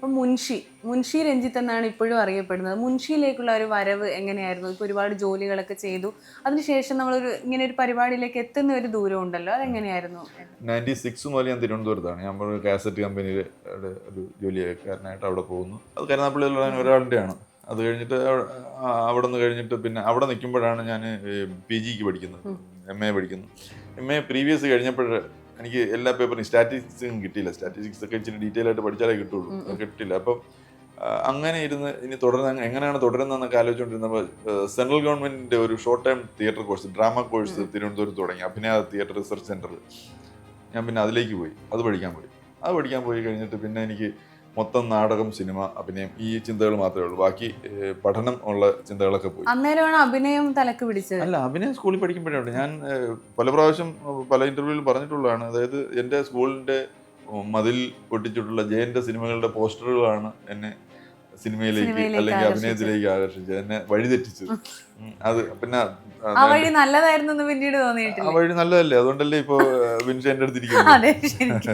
ഇപ്പം മുൻഷി മുൻഷി രഞ്ജിത്ത് എന്നാണ് ഇപ്പോഴും അറിയപ്പെടുന്നത്. മുൻഷിയിലേക്കുള്ള ഒരു വരവ് എങ്ങനെയായിരുന്നു? ഇപ്പോൾ ഒരുപാട് ജോലികളൊക്കെ ചെയ്തു. അതിനുശേഷം നമ്മളൊരു ഇങ്ങനെ ഒരു പരിപാടിയിലേക്ക് എത്തുന്ന ഒരു ദൂരം ഉണ്ടല്ലോ അതെങ്ങനെയായിരുന്നു? നയന്റി സിക്സ് മുതൽ ഞാൻ തിരുവനന്തപുരത്താണ്. ഞാൻ ഒരു കാസറ്റ് കമ്പനിയിൽ ഒരു ജോലിക്കാരനായിട്ട് അവിടെ പോകുന്നു. അത് കരുനാപ്പള്ളിയിലുള്ള ഒരാളുടെയാണ്. അത് കഴിഞ്ഞിട്ട് അവിടെ നിന്ന് കഴിഞ്ഞിട്ട് പിന്നെ അവിടെ നിൽക്കുമ്പോഴാണ് ഞാൻ പി ജിക്ക് പഠിക്കുന്നത്. എം എ പഠിക്കുന്നു. എം എ പ്രീവിയസ് കഴിഞ്ഞപ്പോൾ എനിക്ക് എല്ലാ പേപ്പറും സ്റ്റാറ്റിസ്റ്റിക്സും കിട്ടിയില്ല. സ്റ്റാറ്റിസ്റ്റിക്സ് ഒക്കെ ഇച്ചിരി ഡീറ്റെയിൽ ആയിട്ട് പഠിച്ചാലേ കിട്ടുള്ളൂ. കിട്ടില്ല അപ്പം അങ്ങനെ ഇരുന്ന് ഇനി തുടർന്ന് എങ്ങനെയാണ് തുടരുന്നതെന്നൊക്കെ ആലോചിച്ചുകൊണ്ടിരുന്നപ്പോൾ സെൻട്രൽ ഗവൺമെന്റിന്റെ ഒരു short time theatre course drama course തിരുവനന്തപുരത്ത് തുടങ്ങി. അഭിനയ തിയേറ്റർ റിസർച്ച് സെന്ററിൽ ഞാൻ പിന്നെ അതിലേക്ക് പോയി. അത് പഠിക്കാൻ പോയി. അത് പഠിക്കാൻ പോയി കഴിഞ്ഞിട്ട് പിന്നെ എനിക്ക് മൊത്തം നാടകം സിനിമ അഭിനയം ഈ ചിന്തകൾ മാത്രമേ ഉള്ളൂ. ബാക്കി പഠനം ഉള്ള ചിന്തകളൊക്കെ പോയി. അന്നേരമാണ് അഭിനയം തലക്ക് പിടിച്ചത്. അല്ല അഭിനയം സ്കൂളിൽ പഠിക്കുമ്പോഴാണ് ഞാൻ പല പ്രാവശ്യം പല ഇന്റർവ്യൂവിലും പറഞ്ഞിട്ടുള്ളതാണ്. അതായത് എന്റെ സ്കൂളിന്റെ മതിൽ പൊട്ടിച്ചിട്ടുള്ള ജയന്റെ സിനിമകളുടെ പോസ്റ്ററുകളാണ് എന്നെ സിനിമയിലേക്ക് അല്ലെങ്കിൽ. അഭിനയത്തിലേക്ക് ആകർഷിച്ചത്. എന്നെ വഴിതെറ്റിച്ചത്. അത് പിന്നെ ആ വഴി നല്ലതായിരുന്നു പിന്നീട് ആ തോന്നിയിട്ടില്ല വഴി നല്ലതല്ലേ? അതുകൊണ്ടല്ലേ ഇപ്പൊ വിൻഷ എന്റെ അടുത്തിരിക്കുന്നത്